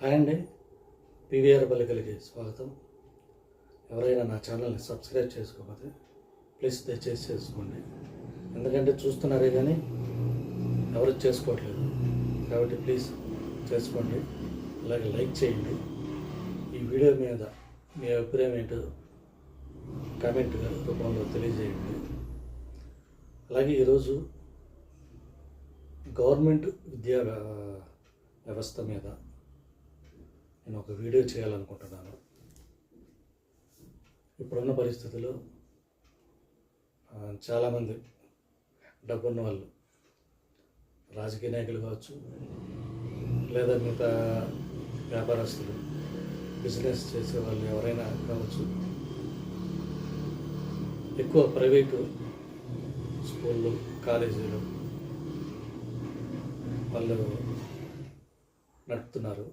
Hi అండి. PVR పలికలకి స్వాగతం. ఎవరైనా నా ఛానల్ని సబ్స్క్రైబ్ చేసుకోకపోతే ప్లీజ్ దయచేసి చేసుకోండి. ఎందుకంటే చూస్తున్నారే కానీ ఎవరు చేసుకోవట్లేదు. కాబట్టి ప్లీజ్ చేసుకోండి. అలాగే లైక్ చేయండి. ఈ వీడియో మీద మీ అభిప్రాయం ఏంటో కామెంట్ రూపంలో తెలియజేయండి. అలాగే ఈరోజు గవర్నమెంట్ విద్యా వ్యవస్థ మీద నేను ఒక వీడియో చేయాలనుకుంటున్నాను. ఇప్పుడున్న పరిస్థితుల్లో చాలామంది డబ్బున్న వాళ్ళు రాజకీయ నాయకులు కావచ్చు లేదా మిగతా వ్యాపారస్తులు బిజినెస్ చేసే వాళ్ళు ఎవరైనా కావచ్చు ఎక్కువ ప్రైవేటు స్కూళ్ళు కాలేజీలు వాళ్ళు నడుపుతున్నారు.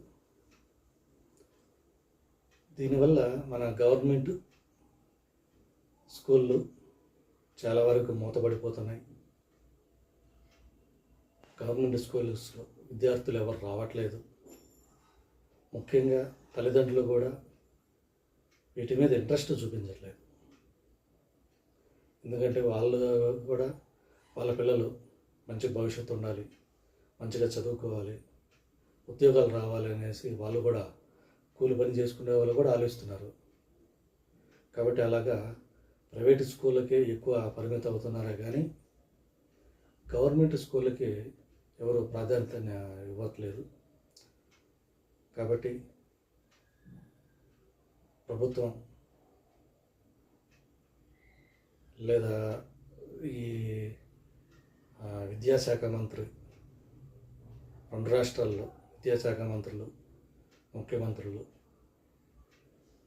దీనివల్ల మన గవర్నమెంట్ స్కూళ్ళు చాలా వరకు మూతపడిపోతున్నాయి. గవర్నమెంట్ స్కూల్స్లో విద్యార్థులు ఎవరు రావట్లేదు. ముఖ్యంగా తల్లిదండ్రులు కూడా వీటి మీద ఇంట్రెస్ట్ చూపించట్లేదు. ఎందుకంటే వాళ్ళు కూడా వాళ్ళ పిల్లలు మంచి భవిష్యత్తు ఉండాలి మంచిగా చదువుకోవాలి ఉద్యోగాలు రావాలి అనేసి వాళ్ళు కూడా కూలి పని చేసుకునే వాళ్ళు కూడా ఆలోచిస్తున్నారు. కాబట్టి అలాగా ప్రైవేట్ స్కూళ్ళకే ఎక్కువ పరిమితం అవుతున్నారే కానీ గవర్నమెంట్ స్కూళ్ళకి ఎవరు ప్రాధాన్యత ఇవ్వట్లేదు. కాబట్టి ప్రభుత్వం లేదా ఈ విద్యాశాఖ మంత్రి రెండు రాష్ట్రాల్లో విద్యాశాఖ మంత్రులు ముఖ్యమంత్రులు.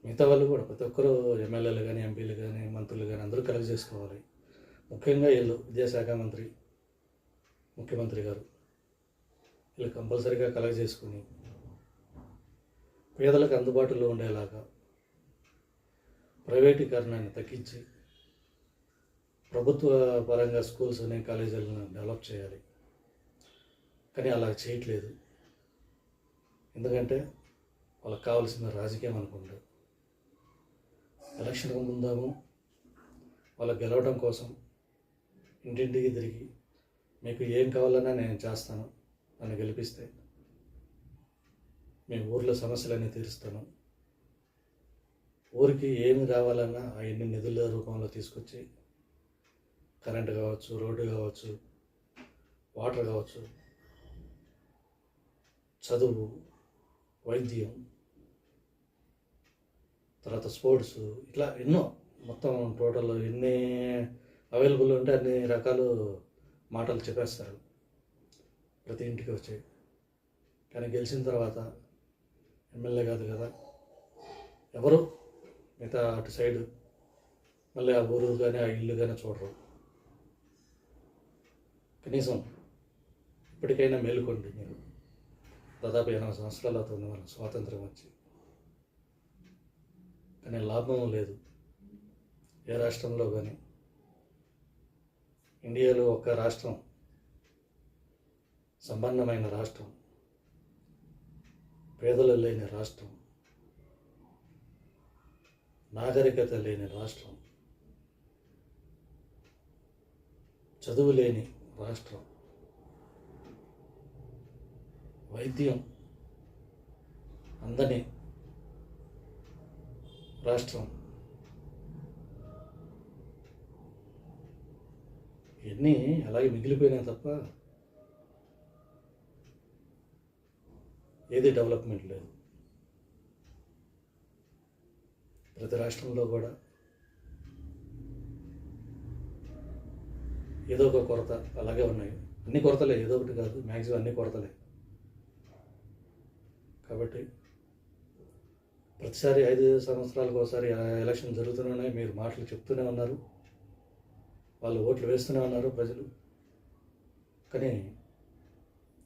మిగతా వాళ్ళు కూడా ప్రతి ఒక్కరూ ఎమ్మెల్యేలు కానీ ఎంపీలు కానీ మంత్రులు కానీ అందరూ కలెక్ట్ చేసుకోవాలి. ముఖ్యంగా వీళ్ళు విద్యాశాఖ మంత్రి ముఖ్యమంత్రి గారు. వీళ్ళు కంపల్సరీగా కలెక్ట్ చేసుకుని పేదలకు అందుబాటులో ఉండేలాగా ప్రైవేటీకరణాన్ని తగ్గించి ప్రభుత్వ పరంగా స్కూల్స్ అనే కాలేజీలను డెవలప్ చేయాలి. కానీ అలా చేయట్లేదు. ఎందుకంటే వాళ్ళకి కావాల్సిన రాజకీయం అనుకుంటారు ఎలక్షన్కు ముందాము వాళ్ళకి గెలవడం కోసం ఇంటింటికి తిరిగి మీకు ఏం కావాలన్నా నేను చేస్తాను నన్ను గెలిపిస్తే. మీ ఊర్లో సమస్యలన్నీ తీరుస్తాను. ఊరికి ఏమి రావాలన్నా అవన్నీ నిధుల రూపంలో తీసుకొచ్చి కరెంట్ కావచ్చు రోడ్డు కావచ్చు వాటర్ కావచ్చు చదువు వైద్యం తర్వాత స్పోర్ట్స్ ఇట్లా ఎన్నో మొత్తం టోటల్ ఎన్ని అవైలబుల్ ఉంటే అన్ని రకాలు మాటలు చెప్పేస్తారు. ప్రతి ఇంటికి వచ్చి. కానీ గెలిచిన తర్వాత ఎమ్మెల్యే కాదు కదా. ఎవరు? మిగతా అటు సైడ్. మళ్ళీ ఆ ఊరు కానీ ఆ ఇల్లు కానీ చూడరు. కనీసం ఇప్పటికైనా మేలుకోండి మీరు. దాదాపు ఎనభై సంవత్సరాలు అవుతుంది మన స్వాతంత్రం వచ్చి. కానీ లాభం లేదు. ఏ రాష్ట్రంలో కానీ ఇండియాలో ఒక రాష్ట్రం సంపన్నమైన రాష్ట్రం పేదలు లేని రాష్ట్రం నాగరికత లేని రాష్ట్రం చదువు లేని రాష్ట్రం వైద్యం అందని రాష్ట్రం. ఇవన్నీ అలాగే మిగిలిపోయినాయి తప్ప ఏది డెవలప్మెంట్ లేదు. ప్రతి రాష్ట్రంలో కూడా ఏదో ఒక కొరత అలాగే ఉన్నాయి. అన్ని కొరతలే ఏదో ఒకటి కాదు మ్యాక్సిమం అన్ని కొరతలే. కాబట్టి ప్రతిసారి ఐదు సంవత్సరాలకు ఒకసారి ఎలక్షన్ జరుగుతూనే ఉన్నాయి. మీరు మాటలు చెప్తూనే ఉన్నారు. వాళ్ళు ఓట్లు వేస్తూనే ఉన్నారు ప్రజలు. కానీ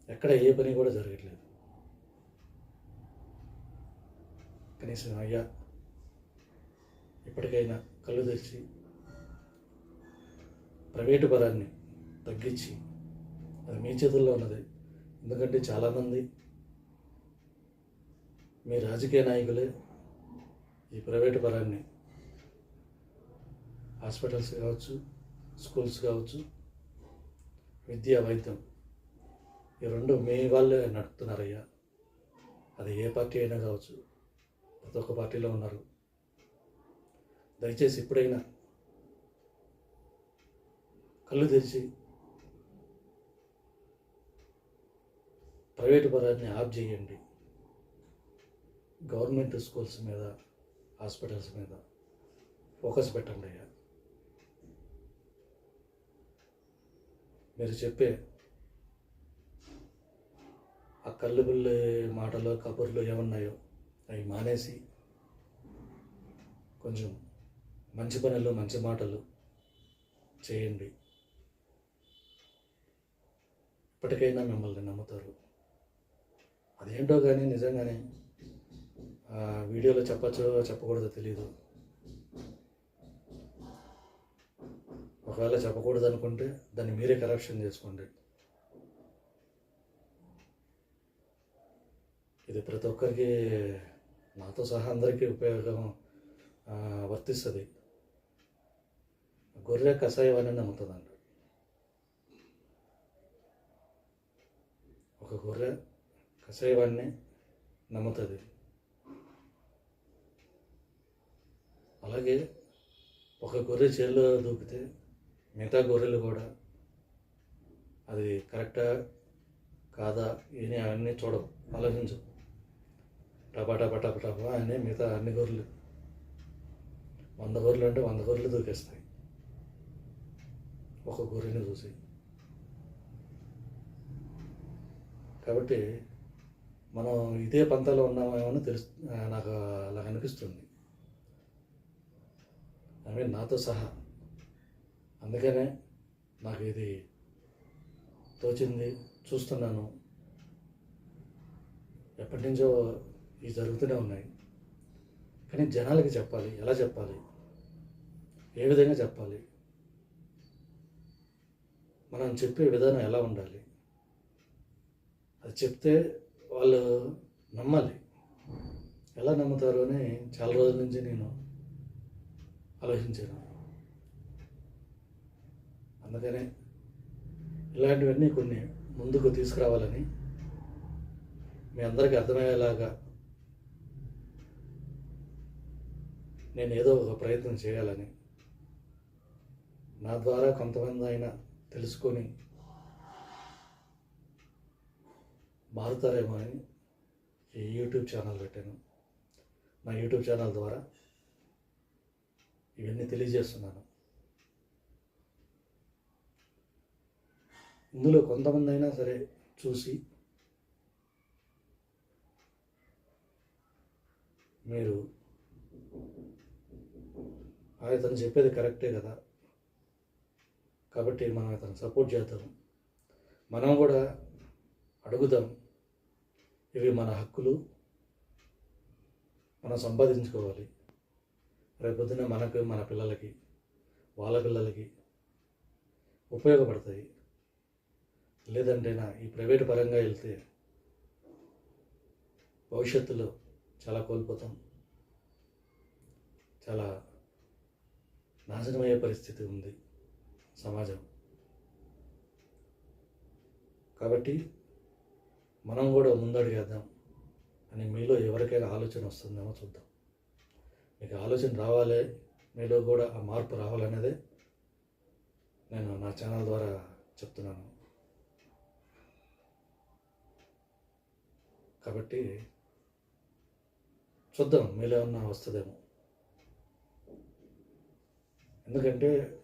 ఎక్కడ ఏ పని కూడా జరగట్లేదు. కనీసం అయ్యా ఇప్పటికైనా కళ్ళు తెరిచి ప్రైవేటు పరాన్ని తగ్గించి అది మీ చేతుల్లో ఉన్నది. ఎందుకంటే చాలామంది మీ రాజకీయ నాయకులే ఈ ప్రైవేట్ పరాన్ని హాస్పిటల్స్ కావచ్చు స్కూల్స్ కావచ్చు విద్య వైద్యం ఈ రెండు మీ వాళ్ళే నడుపుతున్నారయ్యా. అది ఏ పార్టీ అయినా కావచ్చు ప్రతి ఒక్క పార్టీలో ఉన్నారు. దయచేసి ఇప్పుడైనా కళ్ళు తెరిచి ప్రైవేటు పరాన్ని ఆఫ్ చేయండి. గవర్నమెంట్ స్కూల్స్ మీద హాస్పిటల్స్ మీద ఫోకస్ పెట్టండి అయ్యా. మీరు చెప్పే ఆ కళ్ళు బిల్లు మాటలు కబుర్లు ఏమన్నాయో అవి మానేసి కొంచెం మంచి పనులు మంచి మాటలు చేయండి. ఇప్పటికైనా మిమ్మల్ని నమ్ముతారు. అదేంటో కానీ నిజంగానే వీడియోలో చెప్పచ్చో చెప్పకూడదో తెలియదు ఒకవేళ చెప్పకూడదు అనుకుంటే దాన్ని మీరే కరెక్షన్ చేసుకోండి. ఇది ప్రతి ఒక్కరికి నాతో సహా అందరికీ ఉపయోగం వర్తిస్తుంది. గొర్రె కషాయం అని నమ్ముతుందండి ఒక గొర్రె కషాయవాన్ని నమ్ముతుంది. అలాగే ఒక గొర్రె చేలో దూకితే మిగతా గొర్రెలు కూడా అది కరెక్టా కాదా ఇని అవన్నీ చూడవు ఆలోచించు టపా టపా టపా టపా అని మిగతా అన్ని గొర్రెలు. వంద గొర్రెలు అంటే వంద గొర్రెలు దూకేస్తాయి. ఒక గొర్రెని చూసి. కాబట్టి మనం ఇదే పంతలో ఉన్నామేమో అని తెలుసు నాకు అలా అనిపిస్తుంది. అవి నాతో సహా. అందుకనే నాకు ఇది తోచింది చూస్తున్నాను. ఎప్పటి నుంచో ఇవి జరుగుతూనే ఉన్నాయి. కానీ జనాలకి చెప్పాలి ఎలా చెప్పాలి? ఏ విధంగా చెప్పాలి? మనం చెప్పే విధానం ఎలా ఉండాలి? అది చెప్తే వాళ్ళు నమ్మాలి. ఎలా నమ్ముతారు అని చాలా రోజుల నుంచి నేను ఆలోచించాను అందుకనే ఇలాంటివన్నీ కొన్ని ముందుకు తీసుకురావాలని మీ అందరికీ అర్థమయ్యేలాగా నేను ఏదో ఒక ప్రయత్నం చేయాలని నా ద్వారా కొంతమంది అయినా తెలుసుకొని మారుతారేమో అని ఈ యూట్యూబ్ ఛానల్ పెట్టాను. నా యూట్యూబ్ ఛానల్ ద్వారా ఇవన్నీ తెలియజేస్తున్నాను. ఇందులో కొంతమంది అయినా సరే చూసి మీరు అతను చెప్పేది కరెక్టే కదా. కాబట్టి మనం అతను సపోర్ట్ చేద్దాం. మనం కూడా అడుగుదాం ఇవి మన హక్కులు. మనం సంపాదించుకోవాలి. రేపొద్దున మనకు మన పిల్లలకి వాళ్ళ పిల్లలకి ఉపయోగపడతాయి. లేదంటే నా ఈ ప్రైవేట్ పరంగా వెళ్తే భవిష్యత్తులో చాలా కోల్పోతాం. చాలా నాశనమయ్యే పరిస్థితి ఉంది సమాజం. కాబట్టి మనం కూడా ముందడుగేద్దాం అని మీలో ఎవరికైనా ఆలోచన వస్తుందేమో చూద్దాం. మీకు ఆలోచన రావాలి మీలో కూడా ఆ మార్పు రావాలనేదే నేను నా ఛానల్ ద్వారా చెప్తున్నాను. కాబట్టి చూద్దాం మీలో ఏమన్నా వస్తుందేమో. ఎందుకంటే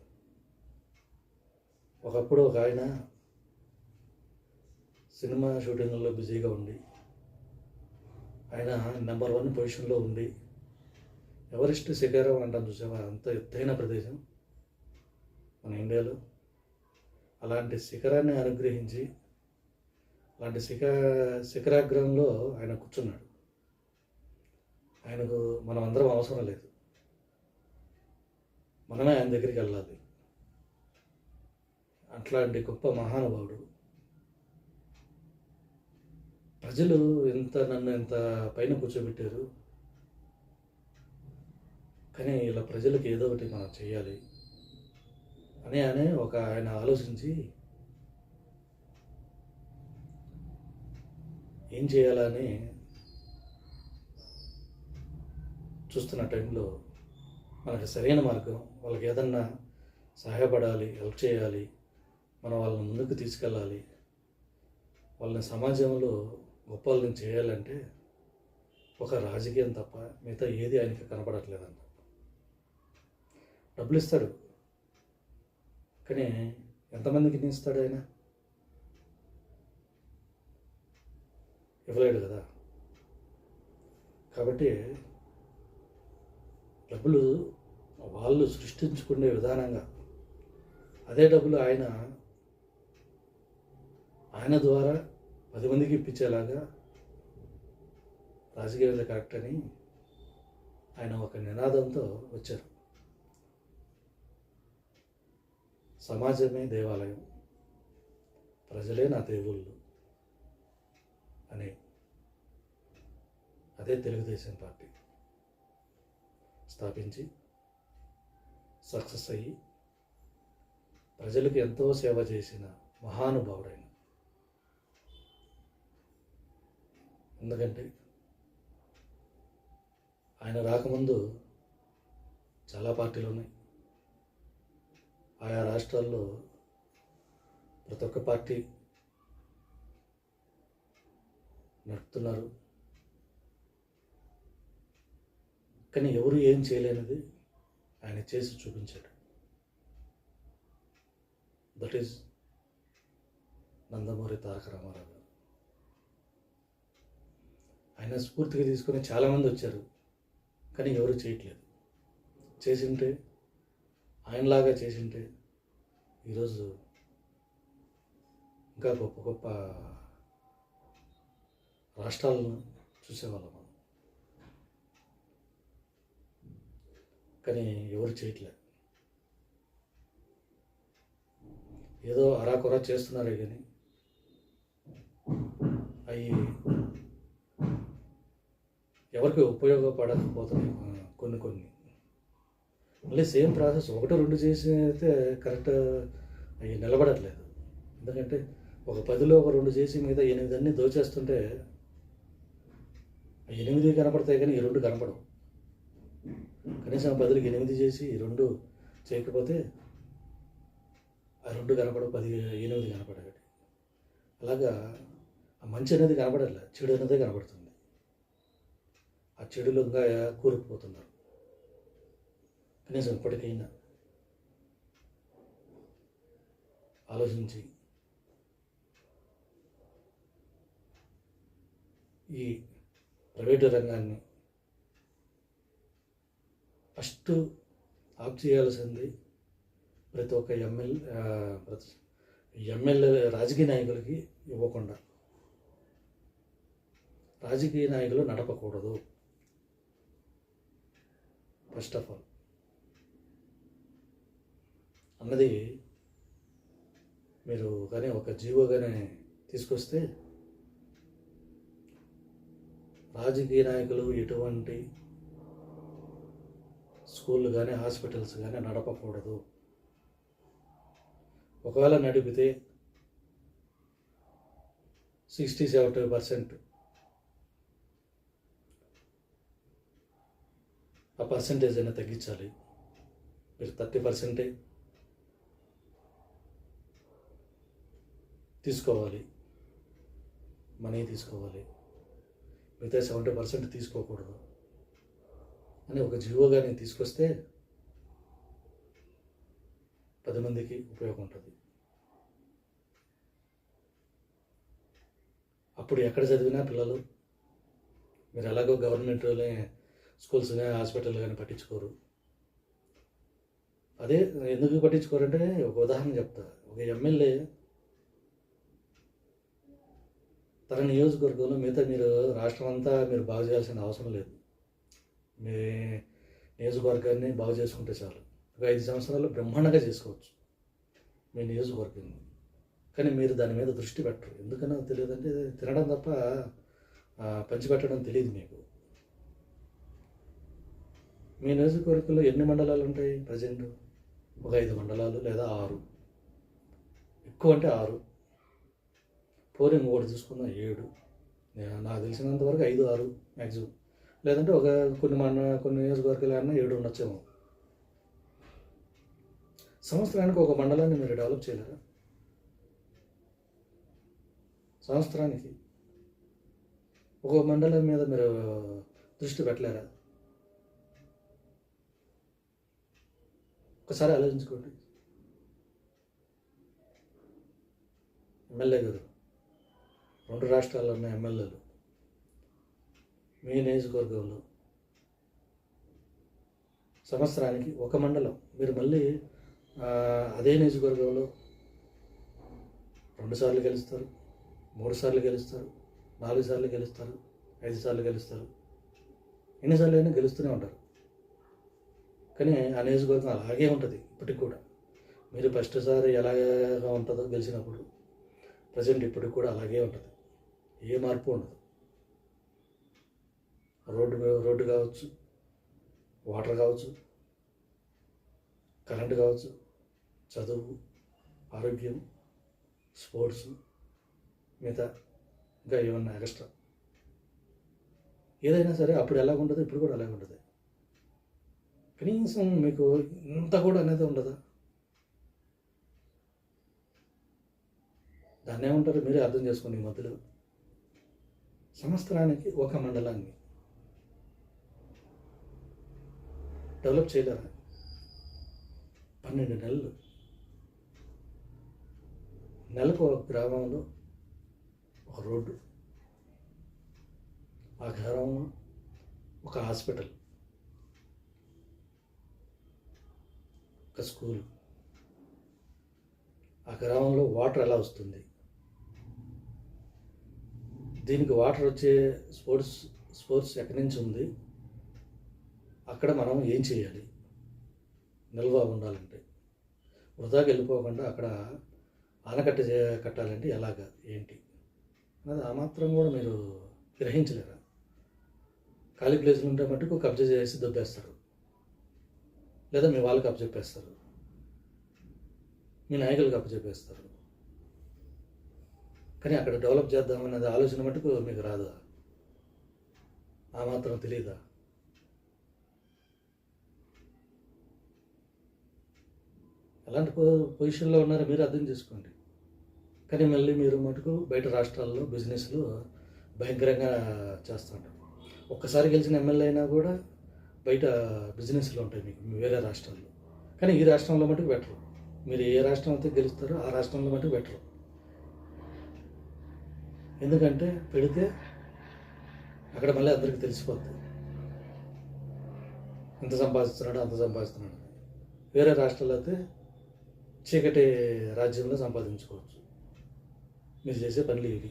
ఒకప్పుడు ఒక ఆయన సినిమా షూటింగ్లో బిజీగా ఉండి ఆయన నెంబర్ వన్ పొజిషన్లో ఉండి ఎవరెస్ట్ శిఖరం అంటాం చూసావా? అంత ఎత్తైన ప్రదేశం మన ఇండియాలో. అలాంటి శిఖరాన్ని అనుగ్రహించి అలాంటి శిఖ శిఖరాగ్రహంలో ఆయన కూర్చున్నాడు. ఆయనకు మనం అందరం అవసరం లేదు. మనమే ఆయన దగ్గరికి వెళ్ళాలి. అట్లాంటి గొప్ప మహానుభావుడు. ప్రజలు ఇంత నన్ను ఎంత పైన కూర్చోబెట్టారు? కానీ ఇలా ప్రజలకు ఏదో ఒకటి మనం చేయాలి అని అనే ఒక ఆయన ఆలోచించి ఏం చేయాలని చూస్తున్న టైంలో మనకి సరైన మార్గం వాళ్ళకి ఏదన్నా సహాయపడాలి హెల్ప్ చేయాలి మనం వాళ్ళని ముందుకు తీసుకెళ్ళాలి వాళ్ళని సమాజంలో గొప్పలను చేయాలంటే ఒక రాజకీయం తప్ప మిగతా ఏది ఆయనకి కనపడట్లేదంట. డబ్బులు ఇస్తాడు కానీ ఎంతమందికి ఇస్తాడు ఆయన? ఇవ్వలేడు కదా. కాబట్టి డబ్బులు వాళ్ళు సృష్టించుకునే విధానంగా అదే డబ్బులు ఆయన ఆయన ద్వారా పది మందికి ఇప్పించేలాగా రాజకీయాలు కరెక్ట్ అని ఆయన ఒక నినాదంతో వచ్చారు. సమాజమే దేవాలయం. ప్రజలే నా దేవుళ్ళు అని అదే తెలుగుదేశం పార్టీ. స్థాపించి సక్సెస్ అయ్యి ప్రజలకు ఎంతో సేవ చేసిన మహానుభావుడైన. ఎందుకంటే ఆయన రాకముందు చాలా పార్టీలు ఉన్నాయి. ఆయా రాష్ట్రాల్లో ప్రతి ఒక్క పార్టీ నడుపుతున్నారు. కానీ ఎవరు ఏం చేయలేనిది ఆయన చేసి చూపించాడు. That is Nandamuri Taraka Rama Rao garu. ఆయన స్ఫూర్తిగా తీసుకొని చాలామంది వచ్చారు కానీ ఎవరు చేయట్లేదు. చేసింటే ఆయనలాగా చేసింటే ఈరోజు ఇంకా గొప్ప గొప్ప రాష్ట్రాలను చూసేవాళ్ళం మనం. కానీ ఎవరు చేయట్లేదు ఏదో అరాకొరా చేస్తున్నారే కానీ అవి ఎవరికి ఉపయోగపడకపోతున్నాయి కొన్ని కొన్ని. మళ్ళీ సేమ్ ప్రాసెస్ ఒకటో రెండు చేసి అయితే కరెక్ట్ అవి నిలబడట్లేదు. ఎందుకంటే ఒక పదిలో ఒక రెండు చేసి మీద ఎనిమిది అన్నీ దోచేస్తుంటే ఎనిమిది కనపడతాయి కానీ ఈ రెండు కనపడవు. కనీసం పదికి ఎనిమిది చేసి రెండు చేయకపోతే ఆ రెండు కనపడవు పది ఎనిమిది కనపడగటి అలాగా ఆ మంచి అనేది కనపడట్లే చెడు అనేది కనపడుతుంది. ఆ చెడులో ఇంకా కూరుకుపోతున్నారు. కనీసం ఇప్పటికైనా ఆలోచించి ఈ ప్రైవేటు రంగాన్ని ఫస్ట్ ఆఫ్ చేయాల్సింది ప్రతి ఒక్క ఎమ్మెల్యే ప్రతి ఎమ్మెల్యే రాజకీయ నాయకులకి ఇవ్వకుండా. రాజకీయ నాయకులు నడపకూడదు. ఫస్ట్ ఆఫ్ ఆల్ అన్నది మీరు కానీ ఒక జీవోగానే తీసుకొస్తే రాజకీయ నాయకులు ఎటువంటి స్కూళ్ళు కానీ హాస్పిటల్స్ కానీ నడపకూడదు. ఒకవేళ నడిపితే సిక్స్టీ సెవెంటీ పర్సెంట్ ఆ పర్సంటేజ్ అయినా తగ్గించాలి. మీరు థర్టీ పర్సెంటే తీసుకోవాలి. మనీ తీసుకోవాలి. మిగతా సెవెంటీ పర్సెంట్ తీసుకోకూడదు. అని ఒక జీవోగా నేను తీసుకొస్తే పది మందికి ఉపయోగం ఉంటుంది అప్పుడు ఎక్కడ చదివినా పిల్లలు మీరు ఎలాగో గవర్నమెంట్లోనే స్కూల్స్ కానీ హాస్పిటల్ కానీ పట్టించుకోరు. అదే ఎందుకు పట్టించుకోరంటే ఒక ఉదాహరణ చెప్తా. ఒక ఎమ్మెల్యే తన నియోజకవర్గంలో మిగతా మీరు రాష్ట్రం అంతా మీరు బాగు చేయాల్సిన అవసరం లేదు. మీ నియోజకవర్గాన్ని బాగు చేసుకుంటే చాలు. ఒక ఐదు సంవత్సరాలు బ్రహ్మాండంగా చేసుకోవచ్చు మీ నియోజకవర్గాన్ని కానీ మీరు దాని మీద దృష్టి పెట్టరు. ఎందుకనో తెలియదంటే తినడం తప్ప పంచిపెట్టడం తెలియదు మీకు. మీ నియోజకవర్గంలో ఎన్ని మండలాలు ఉంటాయి ప్రజెంట్? ఒక ఐదు మండలాలు లేదా ఆరు? ఎక్కువ అంటే ఆరు. పోనీ ఇంకోటి చూసుకుందాం ఏడు. నాకు తెలిసినంత వరకు ఐదు ఆరు మ్యాక్సిమం లేదంటే ఒక కొన్ని మన కొన్ని నియోజకవర్గాలు అన్నా ఏడు ఉండొచ్చేమో. సంవత్సరానికి ఒక మండలాన్ని మీరు డెవలప్ చేయలేరా? సంవత్సరానికి ఒక మండలం మీద మీరు దృష్టి పెట్టలేరా? ఒకసారి ఆలోచించుకోండి. ఎమ్మెల్యే గారు రెండు రాష్ట్రాల్లో ఉన్న ఎమ్మెల్యేలు మీ నియోజకవర్గంలో సంవత్సరానికి ఒక మండలం. మీరు మళ్ళీ అదే నియోజకవర్గంలో రెండు సార్లు గెలుస్తారు మూడు సార్లు గెలుస్తారు నాలుగు సార్లు గెలుస్తారు ఐదు సార్లు గెలుస్తారు. ఎన్నిసార్లు అయినా గెలుస్తూనే ఉంటారు. కానీ ఆ నియోజకవర్గం అలాగే ఉంటుంది ఇప్పటికి కూడా. మీరు ఫస్ట్ సారి ఎలాగా ఉంటుందో గెలిచినప్పుడు ప్రజెంట్ ఇప్పటికి కూడా అలాగే ఉంటుంది. ఏ మార్పు ఉండదు. రోడ్డు రోడ్డు కావచ్చు వాటర్ కావచ్చు కరెంటు కావచ్చు చదువు ఆరోగ్యం స్పోర్ట్స్ మిగతా ఇంకా ఏమన్నా ఎక్స్ట్రా. ఏదైనా సరే అప్పుడు ఎలాగ ఉంటుంది ఇప్పుడు కూడా అలాగే ఉంటుంది. కనీసం మీకు ఇంత కూడా అనేది ఉండదా? దాన్ని ఏమంటారు? మీరే అర్థం చేసుకోండి ఈ మధ్యలో. సంవత్సరానికి ఒక మండలాన్ని డెవలప్ చేయలేరా? పన్నెండు నెలలు. నెలకు ఒక గ్రామంలో ఒక రోడ్డు ఆ గ్రామంలో ఒక హాస్పిటల్ ఒక స్కూల్. ఆ గ్రామంలో వాటర్ ఎలా వస్తుంది. దీనికి వాటర్ వచ్చే స్పోర్ట్స్ స్పోర్ట్స్ ఎక్కడి నుంచి ఉంది? అక్కడ మనం ఏం చేయాలి? నిల్వ ఉండాలంటే. వృధాకి వెళ్ళిపోకుండా అక్కడ ఆనకట్ట కట్టాలంటే ఎలాగ? ఏంటి? అది ఆ మాత్రం కూడా మీరు గ్రహించలేరా? ఖాళీ ప్లేసులు ఉంటే మటుకు కబ్జా చేసి దొబ్బేస్తారు. లేదా మీ వాళ్ళకి అప్పచెప్పేస్తారు. మీ నాయకులకు అప్పచెప్పేస్తారు. కానీ అక్కడ డెవలప్ చేద్దామనేది ఆలోచన మటుకు మీకు రాదా. ఆ మాత్రం తెలియదా ఎలాంటి పొ- పొజిషన్లో ఉన్నారో మీరు అర్థం చేసుకోండి. కానీ మళ్ళీ మీరు మటుకు బయట రాష్ట్రాల్లో బిజినెస్లు భయంకరంగా చేస్తుంటారు. ఒక్కసారి గెలిచిన ఎమ్మెల్యే అయినా కూడా బయట బిజినెస్లు ఉంటాయి మీకు వేరే రాష్ట్రాల్లో. కానీ ఈ రాష్ట్రంలో మటుకు బెటరు. మీరు ఏ రాష్ట్రం అయితే గెలుస్తారో ఆ రాష్ట్రంలో మటుకు బెటరు. ఎందుకంటే పెడితే అక్కడ మళ్ళీ అందరికీ తెలిసిపోద్ది. ఎంత సంపాదిస్తున్నాడో అంత సంపాదిస్తున్నాడు. వేరే రాష్ట్రాల్లో అయితే చీకటి రాజ్యంలో సంపాదించుకోవచ్చు. మీరు చేసే పనులు ఇవి.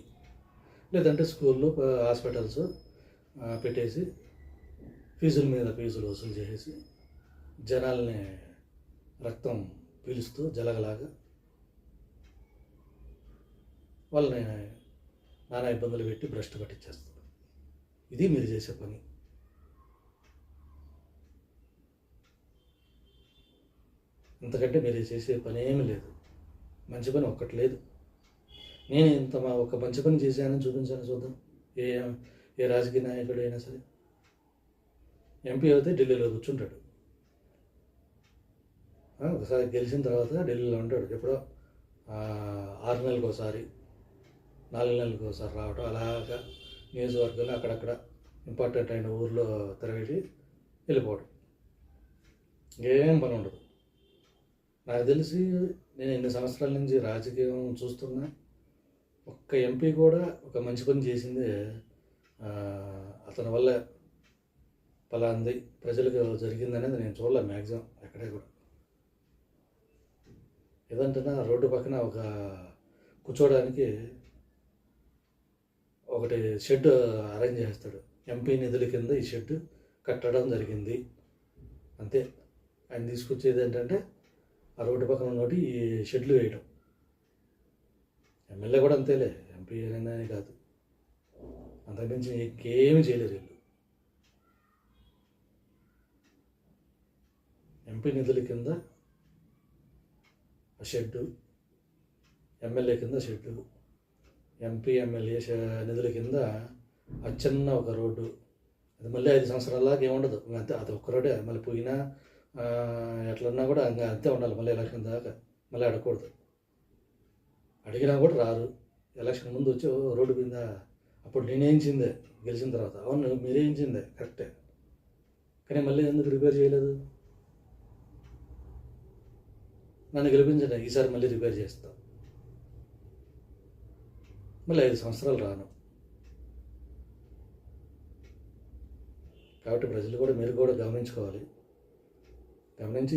లేదంటే స్కూల్లో హాస్పిటల్స్ పెట్టేసి ఫీజుల మీద ఫీజులు వసూలు చేసేసి జనాల్ని రక్తం పీలుస్తూ జలగలాగా వాళ్ళని నానా ఇబ్బందులు పెట్టి భ్రష్టు పట్టించేస్తుంది ఇది మీరు చేసే పని. ఇంతకంటే మీరు చేసే పని ఏమి లేదు. మంచి పని ఒక్కటి లేదు. నేను ఇంత మా ఒక మంచి పని చేశానని చూపించాను చూద్దాం. ఏ ఏ రాజకీయ నాయకుడు అయినా సరే. ఎంపీ అయితే ఢిల్లీలో కూర్చుంటాడు. ఒకసారి గెలిచిన తర్వాత ఢిల్లీలో ఉంటాడు. ఎప్పుడో ఆరు నెలలకు ఒకసారి నాలుగు నెలలకు ఒకసారి రావడం అలాగా నియోజకవర్గంలో అక్కడక్కడ ఇంపార్టెంట్ అయిన ఊర్లో తిరగటి వెళ్ళిపోవడం ఏం పని ఉండదు. నాకు తెలిసి నేను ఎన్ని సంవత్సరాల నుంచి రాజకీయం చూస్తున్నా ఒక్క ఎంపీ కూడా ఒక మంచి పని చేసింది అతని వల్ల పలాంది ప్రజలకు జరిగిందనేది నేను చూడలే మ్యాక్సిమం ఎక్కడే కూడా. ఏదంటే రోడ్డు పక్కన ఒక కూర్చోవడానికి ఒకటి షెడ్ అరేంజ్ చేస్తాడు. ఎంపీ నిధుల కింద ఈ షెడ్ కట్టడం జరిగింది. అంతే. ఆయన తీసుకొచ్చేది ఏంటంటే ఆ రోడ్డు పక్కన ఉన్నోటి ఈ షెడ్లు వేయడం ఎమ్మెల్యే కూడా అంతేలే. ఎంపీ అయినా కాదు. అంతకుమించి ఇంకేమీ చేయలేరు వీళ్ళు. ఎంపీ నిధుల కింద షెడ్డు ఎమ్మెల్యే కింద షెడ్డు. ఎంపీ ఎమ్మెల్యే నిధుల కింద అచ్చన్న ఒక రోడ్డు. అది మళ్ళీ ఐదు సంవత్సరాలకి ఏముండదు అంతే అది ఒక్క రోడ్డే. మళ్ళీ పోయినా ఎట్లన్నా కూడా ఇంకా అంతే ఉండాలి. మళ్ళీ ఎలక్షన్ దాకా మళ్ళీ అడగకూడదు అడిగినా కూడా రారు. ఎలక్షన్ ముందు వచ్చి రోడ్డు మీద అప్పుడు నేనేయించిందే గెలిచిన తర్వాత. అవును మీరేయించిందే కరెక్టే. కానీ మళ్ళీ ఎందుకు రిపేర్ చేయలేదు? నన్ను గెలిపించండి. ఈసారి మళ్ళీ రిపేర్ చేస్తాం. మళ్ళీ ఐదు సంవత్సరాలు రాను. కాబట్టి ప్రజలు కూడా మీరు కూడా గమనించుకోవాలి. గమనించి